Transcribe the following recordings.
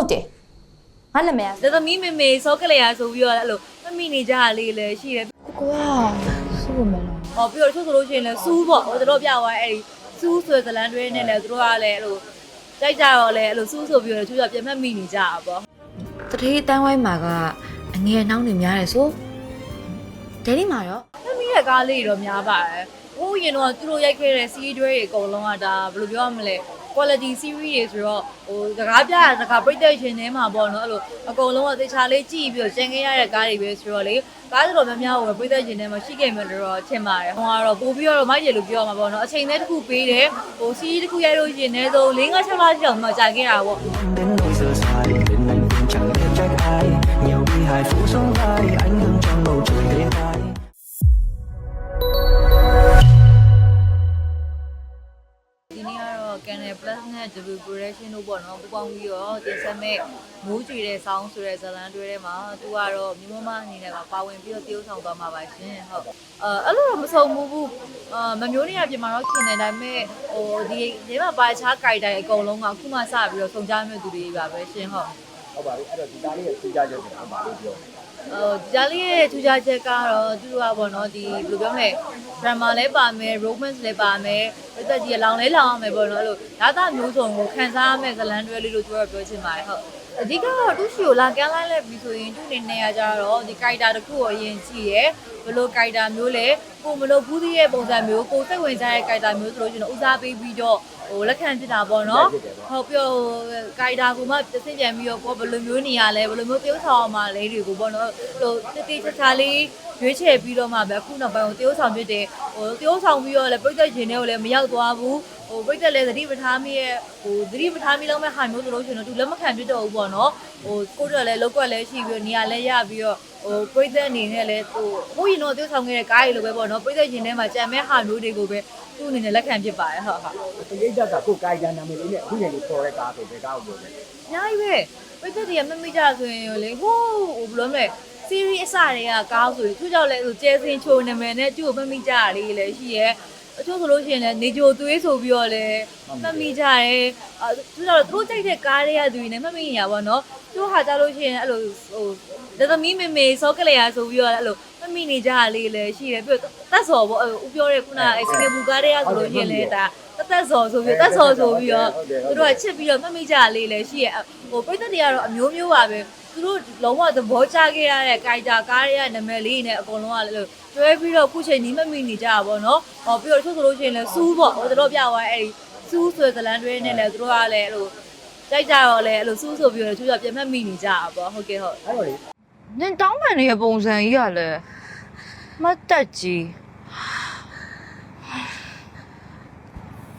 ဟုတ်တယ်ငါနာမည်ကဒါသမီးမေမေစောကလေးရဆိုပြီးတော့အဲ့လိုမမိနေကြလေးလည်းရှိတယ်ကိုကစုမလားဟောပြီးတော့သူတို့ဆိုလို့ရှိရင်လည်းစူးပေါ့ဟိုတို့ပြသွားအဲ့ဒီစူးဆိုတဲ့ဇလန်တွဲနဲ့လည်းသူတို့ကလည်းအဲ့လိုကြိုက်ကြတော့လည်းအဲ့လိုစူးဆိုပြီးတော့သူတို့ကပြန်မှတ်မိနေကြတာပေါ့တတိတန်းဝိုင်းမှာကအငယ်နှောင်းနေများတယ်ဆိုဒဲဒီမှာရောမမိတဲ့ကားလေးတွေတော့များပါတယ်ဟိုရင်တော့သူတို့ရိုက်ခဲ့တဲ့ series တွေအကုန်လုံးကဒါဘယ်လိုပြောရမလဲ quality series တွေဆိုတော့ဟိုစကားပြစကားပြိတက်ရှင်ထဲမှာပေါ့နော်အဲ့လိုအကုန်လုံးကသေချာလေးကြည့်ပြီးတော့ကျန်ခဲ့ရတဲ့ကားတွေပဲဆိုတော့လေကားတော်များများကိုပြိတက်ရှင်ထဲမှာရှိခဲ့မှတော့ထင်ပါတယ်ဟိုကတော့ပို့ပြီးတော့မိုက်ရလို့ပြောမှာပေါ့နော်အချိန်နဲ့တစ်ခုပေးတယ်ဟို series တစ်ခုရိုက်လို့ရှင်နေဆို၄၅6လရှိအောင်မှကြာခဲ့တာပေါ့ đến nỗi sơ sài bên anh cũng chẳng biết trách ai nhiều bi hài Canal Plus နဲ့ W Production တို့ပေါ့နော်ပူပေါင်းပြီးတော့တင်ဆက်မဲ့မိုးကြွေတဲ့ဆောင်းဆိုတဲ့ဇာတ်လမ်းတွဲထဲမှာသူကတော့မြမမအနေနဲ့ကပါဝင်ပြီးတော့တရုပ်ဆောင်သွားမှာပါရှင်ဟုတ်အဲအဲ့လိုတော့မဆုံးဘူးဘူးအာမမျိုးနေရပြင်မှာတော့ခင်နေဒါပေမဲ့ဟိုဒီဒီမှာပါချားကြိုက်တိုင်းအကုန်လုံးကအခုမှစပြီးတော့စုံကြမဲ့သူတွေပါပဲရှင်ဟုတ်ဟုတ်ပါပြီအဲ့တော့ဒီကားလေးရဲ့ထူးခြားချက်ကိုပါလို့ပြော ဟိုဒီကြားလေးရဲ့ထူးခြားချက်ကတော့သူတို့ကပေါ့နော်ဒီဘယ်လိုပြောမလဲ drama လည်းပါမယ် romance လည်းပါမယ်ပြသက်ကြီးလောင်လဲလောင်ရမယ်ပေါ့နော်အဲ့လိုဓာတ်မျိုးစုံကိုခန်းစားရမယ်ဇလန်တွဲလေးလို့သူတို့ပြောချင်ပါတယ်ဟုတ် အဓိကတော့သူ့ရှိကိုလာကန်လိုက်လိုက်ပြီဆိုရင်သူ့အနေနဲ့ကကြတော့ဒီ character တစ်ခုကိုအရင်ကြည့်ရယ်ဘယ်လို character မျိုးလဲကိုမလို့ဘူးသေးရဲ့ပုံစံမျိုးကိုစိတ်ဝင်စားတဲ့ character မျိုးဆိုလို့ရှိရင်ဦးစားပေးပြီးတော့ဟိုလက်ခံဖြစ်တာပေါ့နော်ဟုတ်ပြော character ကိုမှတစ်စိပြန်ပြီးတော့ကိုဘယ်လိုမျိုးနေရလဲဘယ်လိုမျိုးပြုတ်ဆောင်အောင်မလဲတွေကိုပေါ့နော်ဟိုတတိချာချာလေး ရွေးချယ်ပြီးတော့မှပဲအခုနောက်ပိုင်းကိုတရုပ်ဆောင်ဖြစ်တယ်ဟိုတရုပ်ဆောင်ပြီးတော့လည်းပြိသက်ရှင်တွေကိုလည်းမရောက်သွားဘူးဟိုပြိသက်လည်းသတိပဋ္ဌာန်းမိရဲ့ဟိုသတိပဋ္ဌာန်းမိလုံးမဲ့ဟာမျိုးဆိုလို့ရှိရင်တော့သူလက်မခံဖြစ်တော့ဘူးပေါ့နော်ဟိုကိုတို့လည်းလောက်ကွက်လည်းရှိပြီးတော့နေရာလည်းရပြီးတော့ဟိုပြိသက်အနေနဲ့လည်းဟိုဟိုရင်တော့တရုပ်ဆောင်ခဲ့တဲ့ကားတွေလိုပဲပေါ့နော်ပြိသက်ရှင်ထဲမှာကြံမဲ့ဟာမျိုးတွေကိုပဲသူ့အနေနဲ့လက်ခံဖြစ်ပါတယ်ဟုတ်ဟုတ်တရိတ်တက်ကကိုယ်ကိုင်ကြနာမည်လေးနဲ့အခုချိန်လေးပေါ်တဲ့ကားဆိုဘယ်ကားကိုပြောလဲအများကြီးပဲပြည့်သက်တွေကမမိကြဆိုရင်လေဟိုးဘယ်လိုမလဲ series အစတွေကကားဆိုရင်သူကြောင့်လဲဆိုကျဲစင်ချိုနာမည်နဲ့သူ့ကိုမမိကြရလေးလည်းရှိရဲ့အချို့ဆိုလို့ရှိရင်လည်းနေကြိုသွေးဆိုပြီးတော့လည်းမမိကြရဲအဲသူကြောင့်သူတို့ကြိုက်တဲ့ကားတွေကသူတွေနဲ့မမိညာပေါ့နော်သူဟာကြလို့ရှိရင်အဲ့လိုဟိုဒါသမီးမေမေစောကလေးရဆိုပြီးတော့အဲ့လိုမမိနေကြရလေးလည်းရှိတယ်ပြီးတော့တက်စော်ပေါ့ဦးပြောတဲ့ခုနအဲစင်ကာပူကားတွေကဆိုလို့ရှိရင်လည်းဒါတက်တက်စော်ဆိုပြီးတက်စော်ဆိုပြီးတော့သူတို့ကချစ်ပြီးတော့မှတ်မိကြလေးလည်းရှိရဲ့ဟိုပြိသက်တွေကတော့အမျိုးမျိုးပါပဲ သူတို့လုံးဝသဘောကျခဲ့ရတဲ့ကိုက်တာကားတွေကနာမည်လေးနဲ့အကုန်လုံးကလည်းတွဲပြီးတော့ခုချိန်ကြီးမှတ်မိနေကြတာပေါ့နော်ဟောပြီးတော့သူတို့ဆိုလို့ရှိရင်လည်းစူးပေါ့ဟိုတို့ပြသွားအဲ့ဒီစူးဆိုတဲ့ဇလန်တွဲနဲ့လည်းသူတို့ကလည်းအဲ့လိုကြိုက်ကြတော့လည်းအဲ့လိုစူးဆိုပြီးတော့သူတို့ကပြန်မှတ်မိနေကြတာပေါ့ဟုတ်ကဲ့ဟုတ်အဲ့တော့လေနင်တောင်းပန်နေတဲ့ပုံစံကြီးကလည်းမတ်တက်ကြီး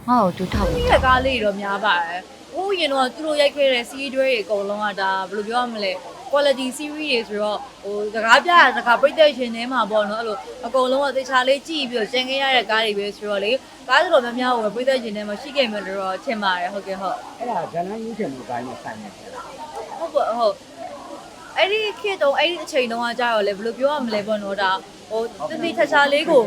ဟောတူထောက်ဒီကကားလေးတွေတော့များပါတယ် ဟိုရင်တော့သူတို့ရိုက်ခဲ့တဲ့ series တွေအကုန်လုံးကဒါဘယ်လိုပြောရမလဲ quality series တွေဆိုတော့ဟိုစကားပြစကားပြိတက်ရှင်ထဲမှာပေါ့နော်အဲ့လိုအကုန်လုံးကသေချာလေးကြည့်ပြီးတော့ကျန်ခဲ့ရတဲ့ကားတွေပဲဆိုတော့လေကားတော်များများကိုပြိတက်ရှင်ထဲမှာရှိခဲ့မှတော့ထင်ပါတယ်ဟုတ်ကဲ့ဟုတ်အဲ့ဒါဇလန်ယူချင်မှုတိုင်းနဲ့ဆိုင်နေတယ်ဟုတ်ပါဟုတ်အဲ့ဒီခေတ်တုန်းအဲ့ဒီအချိန်တုန်းကကြာတော့လေဘယ်လိုပြောရမလဲပေါ့နော်ဒါဟိုတတိချာချာလေးကို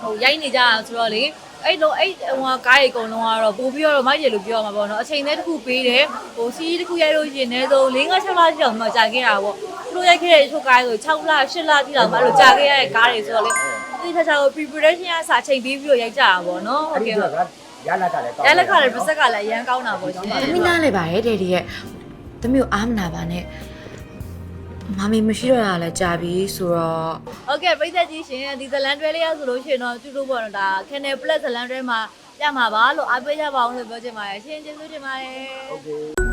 ဟိုရိုက်နေကြတာဆိုတော့လေ အဲ့တော့အဲ့ဟိုကားတွေအကုန်လုံးကတော့ပို့ပြီးတော့မိုက်ရလို့ပြောရမှာပေါ့နော်အချိန်နဲ့တစ်ခုပေးတယ်ဟိုစီးတစ်ခုရိုက်လို့ရှင်နေဆို၄၅6လရှိအောင်မှကြာခဲ့တာပေါ့သူတို့ရိုက်ခဲ့တဲ့ချို့ကားဆို6လ8လတိလောက်မှအဲ့လိုကြာခဲ့ရတဲ့ကားတွေဆိုတော့လေတတိချာချာကို preparation အစားချိန်ပေးပြီးတော့ရိုက်ကြတာပေါ့နော်ဟုတ်အဲ့ဒီကဲ့ကဟုတ်ရလာကလည်းရလက်ကလည်းပစက်ကလည်းအရန်ကောင်းတာပေါ့ရှင်သမီးနားလေပါရဲ့ဒဲဒီရဲ့သမီးကိုအားမနာပါနဲ့ မမီမရှိတော့တာလည်းကြာပြီဆိုတော့ဟုတ်ကဲ့ပြိသက်ကြီးရှင်ဒီဇလန်တွဲလေးရဆိုလို့ရှိရင်တော့တူတူပေါ့နော်ဒါ Channel Plus ဇလန်တွဲမှာပြမှာပါလို့အားပေးကြပါအောင်လို့ပြောချင်ပါတယ်ရှင်ကျေးဇူးတင်ပါတယ်ဟုတ်ကဲ့